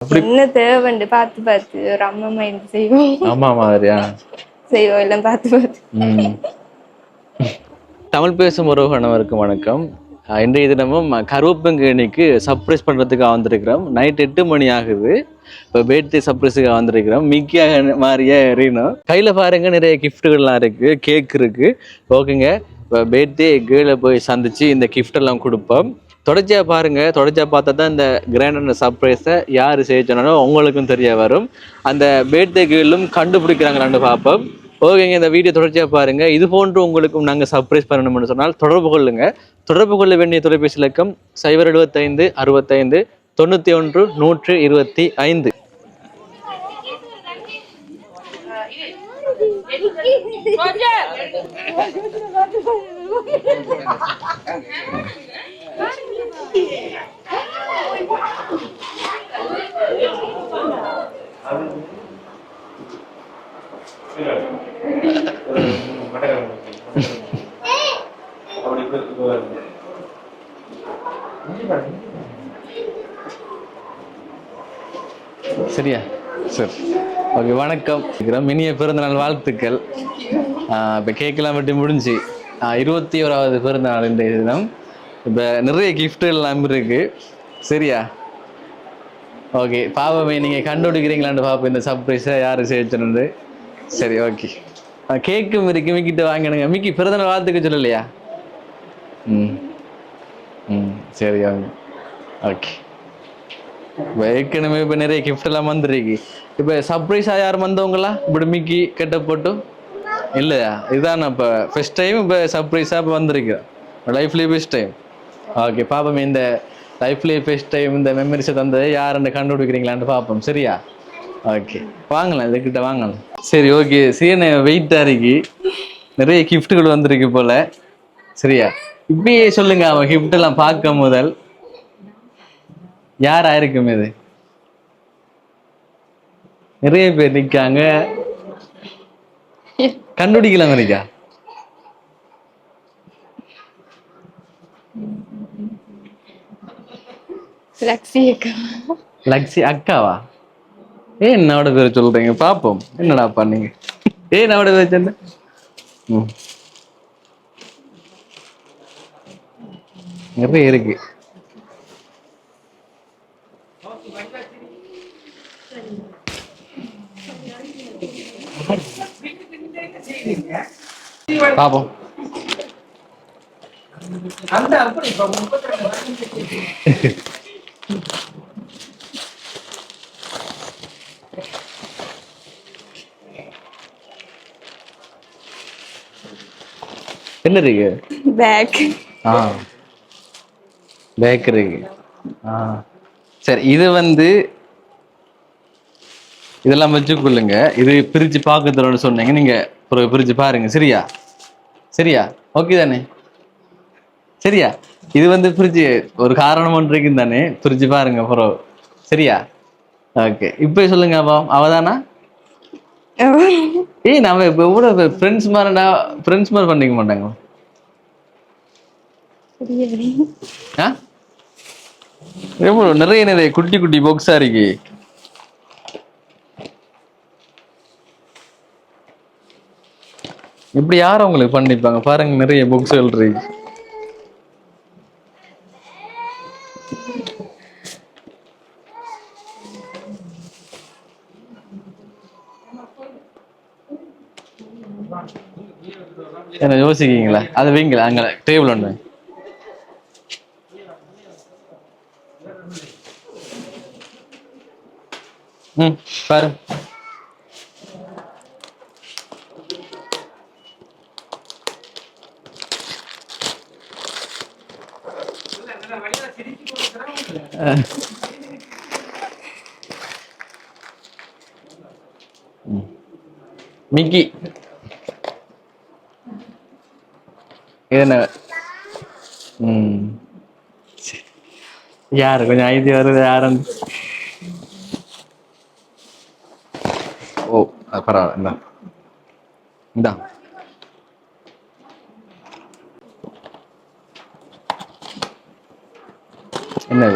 என்ன தேவைண்டு? பார்த்து பார்த்து. ஒரு அம்மா செய்வோம் அம்மா மாதிரியா? செய்வோம் எல்லாம் பார்த்து பார்த்து. தமிழ் பேசும் உறவுகளுக்கு வணக்கம். இன்றைய தினமும் கருவப்பங்கேணிக்கு சர்ப்ரைஸ் பண்ணுறதுக்காக வந்திருக்கிறோம். நைட் எட்டு மணி ஆகுது. இப்போ பேர்த்டே சர்ப்ரைஸுக்காக வந்திருக்கிறோம். மிக்கியாக மாறிய ரீனோ கையில் பாருங்க நிறைய கிஃப்ட்டுகள்லாம் இருக்குது கேக் இருக்குது ஓகேங்க இப்போ பேர்த்டே கேர்ளை போய் சந்திச்சு இந்த எல்லாம் கொடுப்போம். தொடர்ச்சியாக பாருங்கள் தொடர்ச்சியாக பார்த்தா தான் இந்த கிராண்டான சர்ப்ரைஸை யார் செய்ய சொன்னாலும் உங்களுக்கும் தெரிய வரும் அந்த பேட்டை கீழும் கண்டுபிடிக்கிறாங்களான்னு பார்ப்போம் ஓகேங்க இந்த வீடியோ தொடர்ச்சியாக பாருங்கள் இது போன்று உங்களுக்கும் நாங்கள் சர்ப்ரைஸ் பண்ணணும்னு சொன்னால் தொடர்பு கொள்ளுங்கள் தொடர்பு கொள்ள வேண்டிய தொலைபேசி இலக்கம் சைபர் எழுபத்தைந்து அறுபத்தைந்து தொண்ணூற்றி ஒன்று நூற்று இருபத்தி ஐந்து சரியா? சரி. ஓகே வணக்கம். இனிய பிறந்தநாள் வாழ்த்துக்கள். இப்போ கேக்கெல்லாம் வெட்டி முடிஞ்சு. இருபத்தி ஓராவது பிறந்தநாள் இன்றைய தினம். இப்போ நிறைய கிஃப்ட் எல்லாம் இருக்கு. சரியா? ஓகே பாவமே நீங்கள் கண்டுபிடிக்கிறீங்களான்னு பார்ப்போம் இந்த சர்ப்ரைஸை யார் சேர்த்துனது சரி ஓகே கேக்கும் இருக்கு மிக்கிட்ட வாங்கினுங்க. மிக்கி பிறந்தநாள் வாழ்த்துக்க சொல்லலையா? ம் ம் சரி ஓகே ஓகே இப்போ ஏற்கனவே இப்போ நிறைய கிஃப்ட் எல்லாம் வந்துருக்கு. இப்போ சர்ப்ரைஸாக யார் வந்தவங்களா? இப்படி மிக்கி கெட்ட போட்டு? இல்லையா? இதுதான் இப்போ ஃபஸ்ட் டைம் இப்போ சர்ப்ரைஸாக இப்போ வந்திருக்கிறேன் லைஃப்லேயே பெஸ்ட் டைம் ஓகே பாப்போம் இந்த லைஃப்லேயே ஃபஸ்ட் டைம் இந்த மெமரிஸை தந்தது யாருன்னு கண்டுபிடிக்கிறீங்களான்னு பார்ப்போம் சரியா? ஓகே வாங்கலாம் இதுக்கிட்ட வாங்கலாம். சரி ஓகே சீன வெயிட்டாக இருக்கு நிறைய கிஃப்ட்டுகள் வந்திருக்கு போல சரியா? இப்பயே சொல்லுங்க அவன் gift எல்லாம் பார்க்க முதல். யார் ஆயிருக்கும் இது? நிறைய பேர் நிற்காங்க. கண்டுபிடிக்கலாம் இருக்கா? லக்ஸி அக்கா. லக்ஸி அக்காவா? ஏன் என்னோட பேர் சொல்றீங்க? பாப்போம். என்னடா பண்ணீங்க? ஏன் என்னோட பேர் சொல்ல. நிறைய இருக்கு. பாப்போம். என்ன இருக்கு பேக் ஆ. சரி இது வந்து இதெல்லாம் வச்சுக்கொள்ளுங்க இது பிரிச்சு பார்க்க தரோன்னு சொன்னீங்க. நீங்க பிரிச்சு பாருங்க. சரியா? சரியா? ஓகே தானே? சரியா? இது வந்து பிரிச்சு ஒரு காரணம் ஒன்று தானே? பிரிச்சு பாருங்க பிறகு சரியா? ஓகே இப்போ சொல்லுங்க அப்போ. அவதானா? ஏய் நம்ம இப்போ எவ்வளோ ஃப்ரெண்ட்ஸ் மாதிரிடா ஃப்ரெண்ட்ஸ் மாதிரி பண்ணிக்க மாட்டாங்க. ஆ? எவ்வளோ நிறைய நிறைய குட்டி குட்டி பாக்ஸா இருக்கு. இப்படி யாரும் உங்களுக்கு பண்ணிருப்பாங்க பாருங்க நிறைய புக்ஸ்கள் இருக்கு என்ன யோசிக்கீங்களா அதை வைங்களா அங்க டேபிள் ஒன்று ம் பாரு. அஹ். மிக்கி என்ன ம். யாரு? கொஞ்சம் ஐடியா வருது யாருன்னு. ஓ பரவாயில்ல. இந்தா. இந்தா. என்ன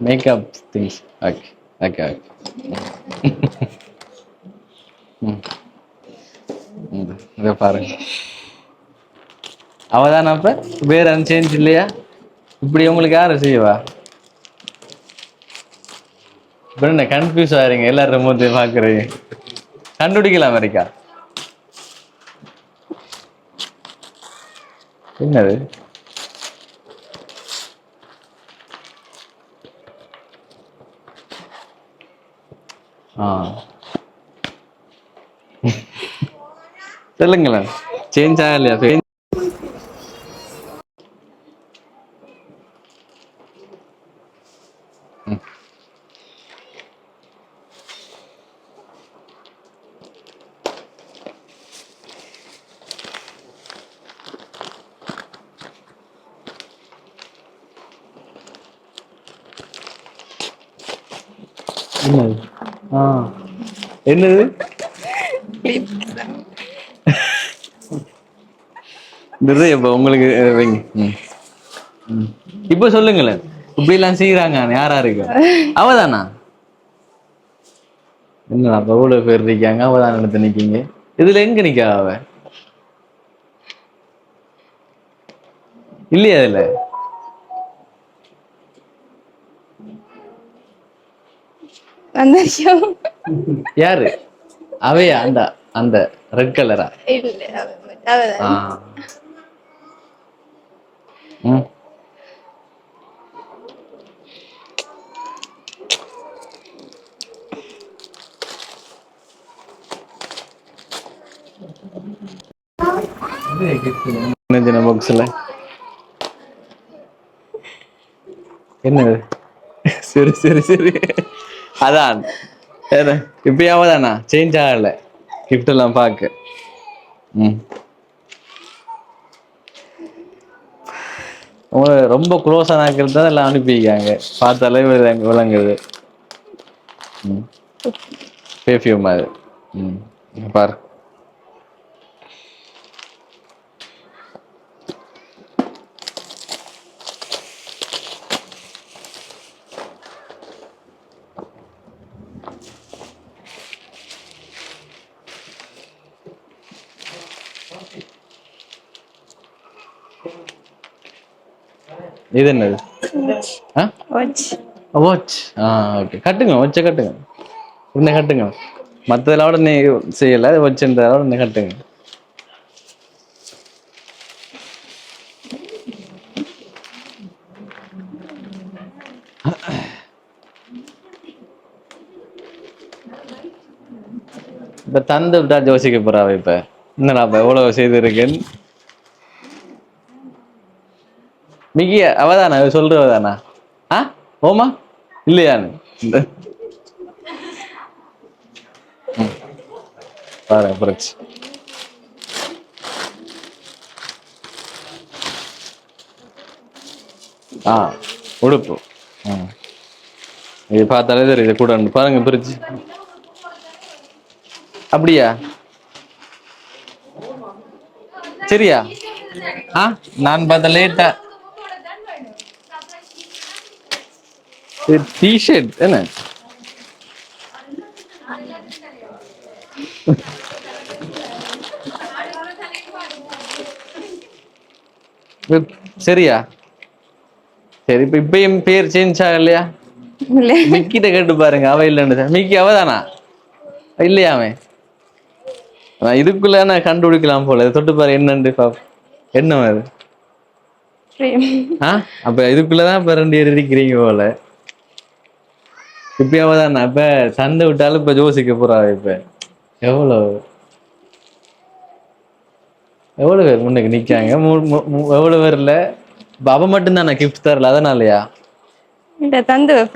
makeup things okay okay okay இதை பாருங்க. அவதான அப்ப? வேற சேஞ்ச் இல்லையா? இப்படி உங்களுக்கு யாரு செய்வா? இப்ப என்ன கன்ஃபியூஸ் ஆகிறீங்க எல்லாரும் மூத்தையும் பாக்குறீங்க. கண்டுபிடிக்கலாம் அமெரிக்கா. என்னது? சொல்லுங்களேன் சேஞ்ச் ஆகலையா? என்னது ஆ. என்னது? நிறைய இப்போ உங்களுக்கு இப்போ சொல்லுங்களேன். இப்படி எல்லாம் செய்யறாங்க யாரா இருக்கு? அவதானா? என்ன அப்ப எவ்வளவு பேர் இருக்காங்க அவதான் எடுத்து நிக்கீங்க இதுல எங்க நிக்கா அவ? இல்லையா அதுல யாரு? அவையா? அந்த அந்த ரெட் கலரா என்ன பாக்ஸ்ல என்னது? சரி சரி சரி. அதான். இப்பயாவது அண்ணா சேஞ்ச் ஆகல. கிஃப்ட் எல்லாம் பார்க்க ம். உங்களை ரொம்ப க்ளோஸாக ஆக்கிறது தான் எல்லாம் அனுப்பிக்காங்க பார்த்தாலே விளங்குது. ம். பெர்ஃப்யூம் அது. ம். பாரு. இது என்னது வாட்ச் ஆ ஓகே கட்டுங்க வாட்சை கட்டுங்க இன்னும் கட்டுங்க மற்றதோட நீ செய்யலை வச்சுன்றதோட இன்னும் கட்டுங்க இப்ப தந்து விட்டா ஜோசிக்க போறாவ இப்ப என்னடா இப்ப எவ்வளவு செய்திருக்கேன் மிகி அவதானா? சொல்றவதானா? ஆ? ஓமா? இல்லையான்னு இந்த பாருங்க புரட்சி ஆ உடுப்பு. இது பார்த்தாலே தெரியுது கூட பாருங்க பிரிச்சு. அப்படியா? சரியா? ஆ நான் பார்த்த லேட்டா டிஷர்ட் என்ன இது சரியா சரி இப்ப இப்பயும் பேர் சேஞ்ச் ஆகலையா இல்ல மிக்கிட்ட கேட்டு பாருங்க அவ இல்லைன்னு மிக்கி அவதானா இல்லையா அவன் நான் இதுக்குள்ள நான் கண்டுபிடிக்கலாம் போல தொட்டு பாரு என்னண்டு பாப் என்ன அது அப்ப இதுக்குள்ளதான் இப்ப ரெண்டு பேர் இருக்கிறீங்க போல இப்ப அவதானா இப்ப சண்டை விட்டாலும் இப்ப யோசிக்க போறா இப்ப. எவ்வளவு? எவ்வளவு பேர் முன்னுக்கு மூ- எவ்வளவு பேர்ல இப்ப அவ மட்டும் தானே கிஃப்ட் தரல அதனாலயா? இந்த தந்து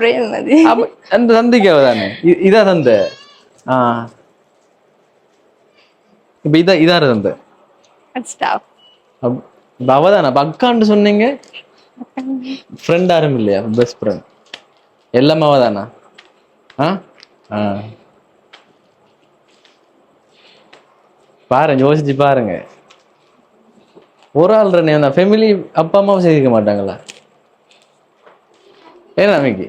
அந்த தந்தைக்கு அவதானே? இ- இதா தந்த? ஆ. இப்ப இதா இதாரு தந்த? அவதானே? அப்ப அக்கான்னு சொன்னீங்க? ஃப்ரெண்ட் யாரும் இல்லையா பெஸ்ட் ஃப்ரெண்ட் எல்லாமே அவதானா? ஆ ஆ பாருங்க யோசிச்சு பாருங்க. ஒரு ஆள் ரெண்டு அந்த ஃபேமிலி அப்பா அம்மாவும் சேர்க்க மாட்டாங்களா? ஏன் அமைக்கு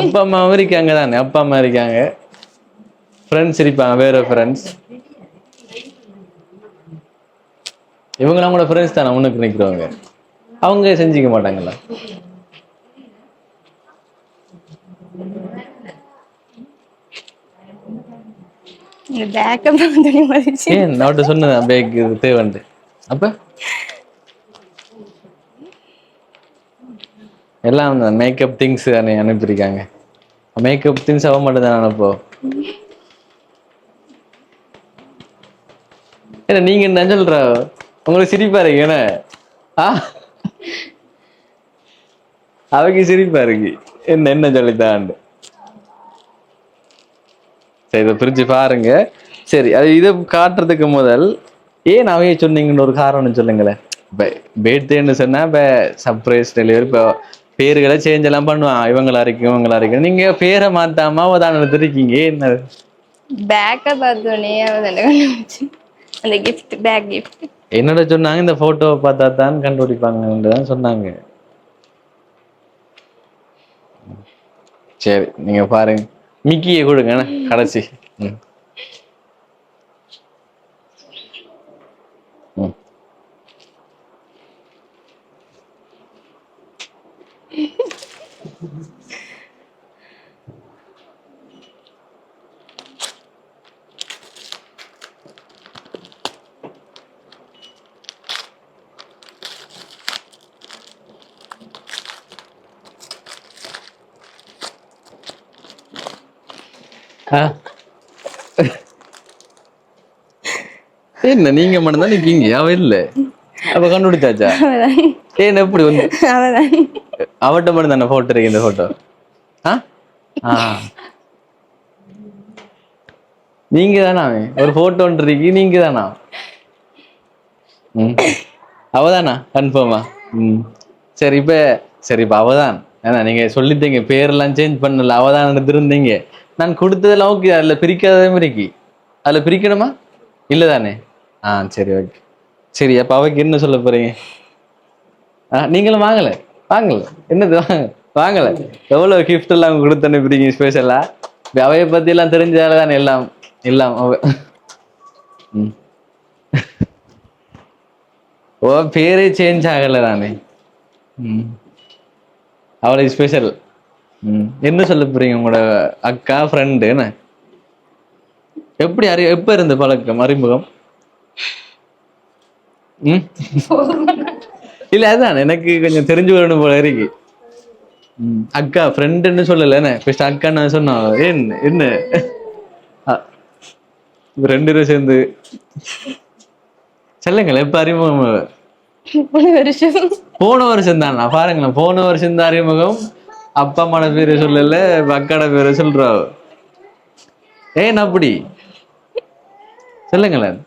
அப்பா அம்மாவும் இருக்காங்க தானே அப்பா அம்மா இருக்காங்க. ஃப்ரெண்ட்ஸ் இருப்பாங்க வேற ஃப்ரெண்ட்ஸ் இவங்க நம்மளோட ஃப்ரெண்ட்ஸ் தானே உனக்கு நிற்கிறவங்க அவங்க செஞ்சுக்க மாட்டாங்களா? பேக்கப் துணி மதிச்சு. ஏன் நான் சொன்னேன் பேக் இது தேவைண்டு அப்ப? எல்லாம் அந்த மேக்கப் திங்ஸ் தானே அனுப்பியிருக்காங்க. மேக்கப் திங்ஸ் அவ மட்டும் தானே அனுப்போ. ஏன்னா நீங்க என்ன சொல்ற? உங்களுக்கு சிரிப்பா இருக்கு என்ன? ஆ? அவைக்கு சிரிப்பா இருக்கு. என்ன என்ன சொல்லித்தாண்டு சரி இதை பிரிச்சு பாருங்க. சரி அது இதை காட்டுறதுக்கு முதல் ஏன் அவைய சொன்னீங்கன்னு ஒரு காரணம் சொல்லுங்களேன். இப்போ பேர்த்டேன்னு சொன்னா இப்போ சர்ப்ரைஸ் டெலிவரி இப்போ பேர்களை சேஞ்ச் எல்லாம் பண்ணுவான். இவங்களா இருக்கு இவங்களா இருக்கு நீங்க பேரை மாத்தாம அவதானத்துல இருக்கீங்க என்ன? அவன் கண்டுபிடிச்சு அந்த கிஃப்ட் பேக் கிஃப்ட் என்னோட சொன்னாங்க இந்த போட்டோவை பார்த்தா தான் கண்டுபிடிப்பாங்கன்னு தான் சொன்னாங்க. சரி நீங்க பாருங்க. மிக்கியை கொடுங்க கடைசி. ம். என்ன நீங்க மட்டும்தான் நிக்கீங்க? அவ இல்ல. அப்ப கண்டுபிடிச்சாச்சா? ஏன் எப்படி வந்து? அவட்ட மட்டும் தானே போட்டோ இருக்கு இந்த போட்டோ நீங்க தானா? ஒரு போட்டோ இருக்கு நீங்க தானா? அவதானா கன்ஃபார்மா ம். சரி இப்ப சரி இப்ப அவதான். ஏன்னா நீங்க சொல்லிட்டீங்க பேரெல்லாம் சேஞ்ச் பண்ணல அவதான் இருந்தீங்க. நான் கொடுத்ததெல்லாம் ஓகே அதில் பிரிக்காத மாதிரிக்கு அதில் பிரிக்கணுமா? இல்லை தானே ஆ சரி ஓகே சரி அப்போ அவைக்கு என்ன சொல்ல போறீங்க? ஆ, நீங்களும் வாங்கலை. வாங்கலை. என்னது? வாங்க வாங்கலை. எவ்வளோ கிஃப்ட் எல்லாம் கொடுத்து அனுப்புறீங்க ஸ்பெஷலா அவையை பற்றியெல்லாம் எல்லாம் தெரிஞ்சால தானே எல்லாம். எல்லாம் அவ ம். ஓ பேரே சேஞ்ச் ஆகலை தானே. ம். அவ்வளோ ஸ்பெஷல் என்ன சொல்ல போறீங்க உங்களோட அக்கா ஃப்ரெண்டு என்ன? எப்படி அறி எப்ப இருந்து பழக்கம் அறிமுகம்? இல்ல அதான் எனக்கு கொஞ்சம் தெரிஞ்சு வரணும் போல இருக்கு. அக்கா ஃப்ரெண்டுன்னு சொல்லல என்ன? ஃபர்ஸ்ட் அக்கா நான் சொன்னா என்ன? இவ ரெண்டு பேரும் சேர்ந்து. சொல்லுங்களேன் எப்ப அறிமுகம்? போன வருஷம். தானா பாருங்களேன் போன வருஷம் தான் அறிமுகம். அப்பா அம்மாட பேரை சொல்லல அக்காட பேரை சொல்றா. ஏன் அப்படி? சொல்லுங்களேன்?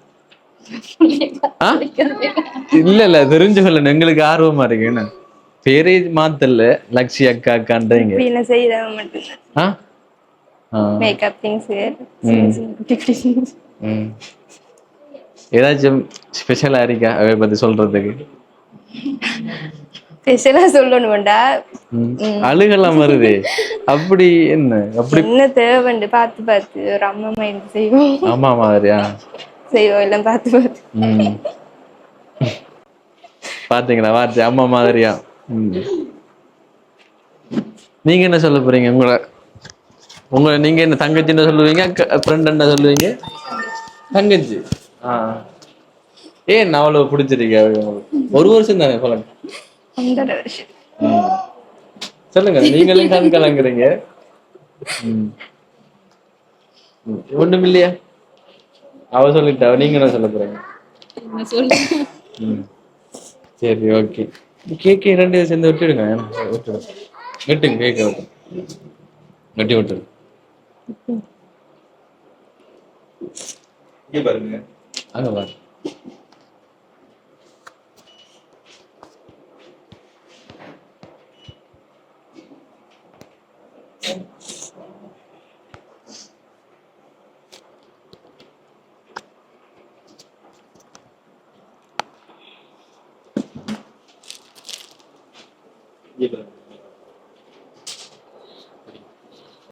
இல்ல இல்ல தெரிஞ்சு சொல்லணும். எங்களுக்கு ஆர்வமா இருக்கு. என்ன? பேரே மாத்தல. லக்ஷி அக்கா அக்கான்றீங்க. ஏதாச்சும் ஸ்பெஷலா இருக்கா? அதை பத்தி சொல்றதுக்கு. ஸ்பெஷலா சொல்லணும்டா. ம். அழுகெல்லாம் வருது. அப்படி என்ன? அப்படி என்ன தேவைண்டு? பார்த்து பார்த்து. ஒரு அம்மா மைண்ட் செய்வோம் ஆமா மாதிரியா செய்வோம் எல்லாம் பார்த்து பார்த்து. பாத்தீங்களா வார்த்தை அம்மா மாதிரியா. நீங்க என்ன சொல்ல போறீங்க? உங்கள உங்க நீங்க என்ன தங்கச்சி என்ன சொல்லுவீங்க? ஃப்ரெண்ட் என்ன சொல்லுவீங்க? தங்கச்சி. ஆ. ஏன் அவ்வளவு பிடிச்சிருக்கீங்க? ஒரு வருஷம் தானே சொல்லுங்க. சொல்லுங்க நீங்களும் கண் கலங்குறீங்க. ஒண்ணும் இல்லையா. அவ சொல்லிட்டா நீங்க என்ன சொல்ல போறீங்க. சரி ஓகே. கேக்கு ரெண்டு பேரும் சேர்ந்து விட்டுடுங்க. விட்டுடுங்க வெட்டுங்க கேக்க விட்டு. வெட்டி விட்டுரு இங்க பாருங்க. அங்க பாரு.